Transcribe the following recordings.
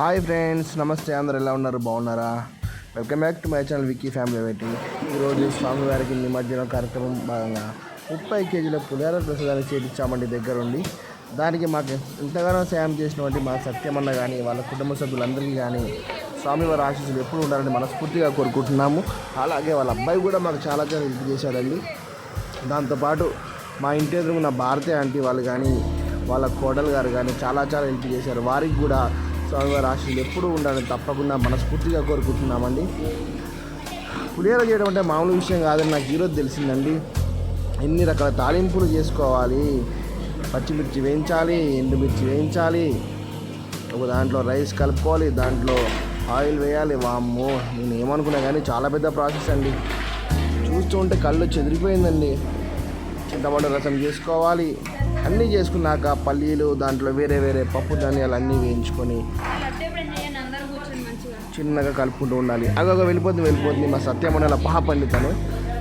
Hi friends నమస్తే. అందరు ఎలా ఉన్నారు? బాగున్నారా? Welcome back to my channel Vicky family waiting ఈరోజు స్వామివారికి నిమజ్జనం కార్యక్రమం భాగంగా ముప్పై కేజీల పులిహార ప్రసాదాన్ని చేపించామండి దగ్గరుండి. దానికి మాకు ఎంతగానో సాయం చేసినటువంటి మా సత్యమన్న కానీ వాళ్ళ కుటుంబ సభ్యులందరికీ కానీ స్వామివారి ఆశీస్సులు ఎప్పుడు ఉండాలని మనస్ఫూర్తిగా కోరుకుంటున్నాము. అలాగే వాళ్ళ అబ్బాయి కూడా మాకు చాలా చాలా హెల్ప్ చేశాడండి. దాంతోపాటు మా ఇంటి ఎదురున్న భారతీయ ఆంటీ వాళ్ళు కానీ వాళ్ళ కోడలు గారు కానీ చాలా చాలా హెల్ప్ చేశారు. వారికి కూడా స్వామివారి ఆశీస్సులు ఎప్పుడూ ఉండాలని తప్పకుండా మనస్ఫూర్తిగా కోరుకుంటున్నామండి. పులిహోర చేయడం అంటే మామూలు విషయం కాదని నాకు ఈరోజు తెలిసిందండి. ఎన్ని రకాల తాలింపులు చేసుకోవాలి? పచ్చిమిర్చి వేయించాలి ఎండుమిర్చి వేయించాలి. ఒక దాంట్లో రైస్ కలుపుకోవాలి దాంట్లో ఆయిల్ వేయాలి. వామ్మో నేను ఏమనుకున్నా కానీ చాలా పెద్ద ప్రాసెస్ అండి. చూస్తూ ఉంటే కళ్ళు చెదిరిపోయిందండి. చింతపండు రసం చేసుకోవాలి. అన్నీ చేసుకున్నాక పల్లీలు దాంట్లో వేరే వేరే పప్పు ధాన్యాలు అన్నీ వేయించుకొని చిన్నగా కలుపుకుంటూ ఉండాలి. అగొక వెళ్ళిపోతుంది వెళ్ళిపోతుంది మా సత్యమండల పాపండి తను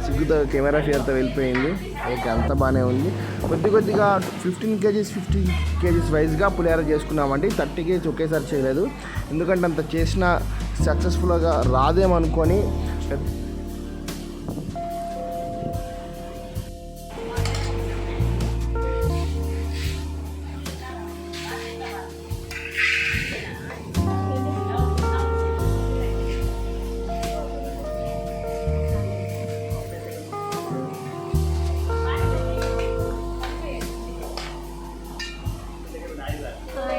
సిగ్గుతో కెమెరా ఫియర్తో వెళ్ళిపోయింది. ఓకే అంత బాగానే ఉంది. కొద్ది కొద్దిగా ఫిఫ్టీన్ కేజీస్ ఫిఫ్టీన్ కేజీస్ వైజ్గా పులిహార చేసుకున్నామండి. థర్టీ కేజీస్ ఒకేసారి చేయలేదు. ఎందుకంటే అంత చేసిన సక్సెస్ఫుల్గా రాదేమనుకొని 来。可以。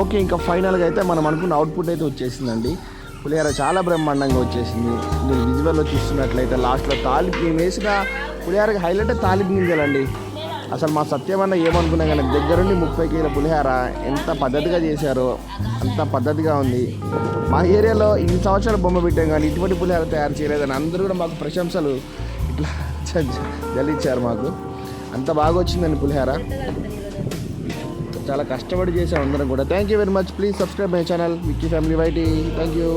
ఓకే ఇంకా ఫైనల్గా అయితే మనం అనుకున్న అవుట్పుట్ అయితే వచ్చేసిందండి. పులిహోర చాలా బ్రహ్మాండంగా వచ్చేసింది. మీరు విజువల్లో చూస్తున్నట్లయితే లాస్ట్లో తాలింపు మేము వేసిన పులిహోరకి హైలైట్ తాలింపు గింజలండి. అసలు మా సత్యమన్న ఏమనుకున్నా కానీ దగ్గరుండి ముప్పై కేజీల పులిహోర ఎంత పద్ధతిగా చేశారో అంత పద్ధతిగా ఉంది. మా ఏరియాలో ఇన్ని సంవత్సరాలు బొమ్మ పెట్టాం కానీ ఇటువంటి పులిహోర తయారు చేయలేదని అందరూ కూడా మాకు ప్రశంసలు ఇట్లా జల్లిచ్చారు మాకు. అంత బాగా వచ్చిందండి పులిహోర. చాలా కష్టపడి చేసాం అందరం కూడా. Thank you very much please subscribe my channel Vicky family YT thank you